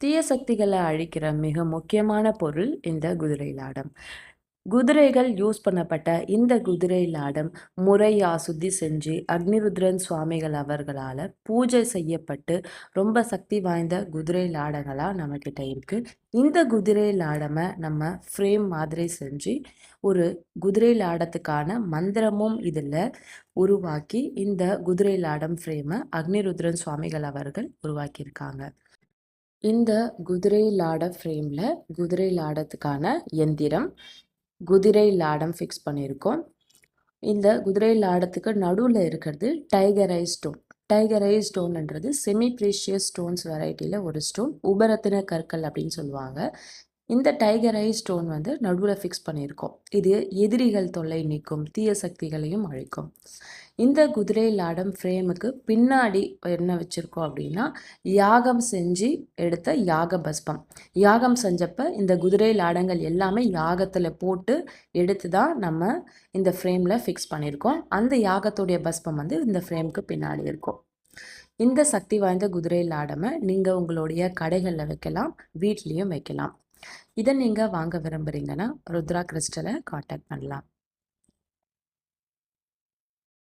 தீய சக்திகளை அழிக்கிற மிக முக்கியமான பொருள் இந்த குதிரை லாடம். குதிரைகள் யூஸ் பண்ணப்பட்ட இந்த குதிரை லாடம் முறையா சுத்தி செஞ்சு அக்னிருத்ரன் சுவாமிகள் அவர்களால் பூஜை செய்யப்பட்டு ரொம்ப சக்தி வாய்ந்த குதிரை லாடங்களாக நம்மக்கிட்ட இருக்குது இந்த குதிரை லாடமை நம்ம ஃப்ரேம் மாதிரி செஞ்சு ஒரு குதிரை லாடத்துக்கான மந்திரமும் இதில் உருவாக்கி இந்த குதிரை லாடம் ஃப்ரேமை அக்னிருத்ரன் சுவாமிகள் அவர்கள் உருவாக்கியிருக்காங்க. இந்த குதிரை லாட ஃப்ரேமில் குதிரை லாடத்துக்கான எந்திரம் குதிரை லாடம் ஃபிக்ஸ் பண்ணியிருக்கோம். இந்த குதிரை லாடத்துக்கு நடுவில் இருக்கிறது டைகரை ஸ்டோன் டைகரை ஸ்டோன்ன்றது செமி ப்ரீஷியஸ் ஸ்டோன்ஸ் வெரைட்டியில் ஒரு ஸ்டோன் உபரத்தின கற்கள் அப்படின்னு சொல்லுவாங்க. இந்த டைகர் ஐ ஸ்டோன் வந்து நடுவில் ஃபிக்ஸ் பண்ணியிருக்கோம். இது எதிரிகள் தொல்லை நீக்கும் தீய சக்திகளையும் அழிக்கும். இந்த குதிரை லாடம் ஃப்ரேமுக்கு பின்னாடி என்ன வச்சுருக்கோம் அப்படின்னா யாகம் செஞ்சு எடுத்த யாக பஸ்பம். யாகம் செஞ்சப்போ இந்த குதிரை லாடங்கள் எல்லாமே யாகத்தில் போட்டு எடுத்து தான் நம்ம இந்த ஃப்ரேமில் ஃபிக்ஸ் பண்ணியிருக்கோம். அந்த யாகத்துடைய பஸ்பம் வந்து இந்த ஃப்ரேமுக்கு பின்னாடி இருக்கும். இந்த சக்தி வாய்ந்த குதிரை லாடமை நீங்கள் உங்களுடைய கடைகளில் வைக்கலாம் வீட்லேயும் வைக்கலாம். இதை நீங்கள் வாங்க விரும்புகிறீங்கன்னா ருத்ரா கிறிஸ்டலை காண்டாக்ட் பண்ணலாம்.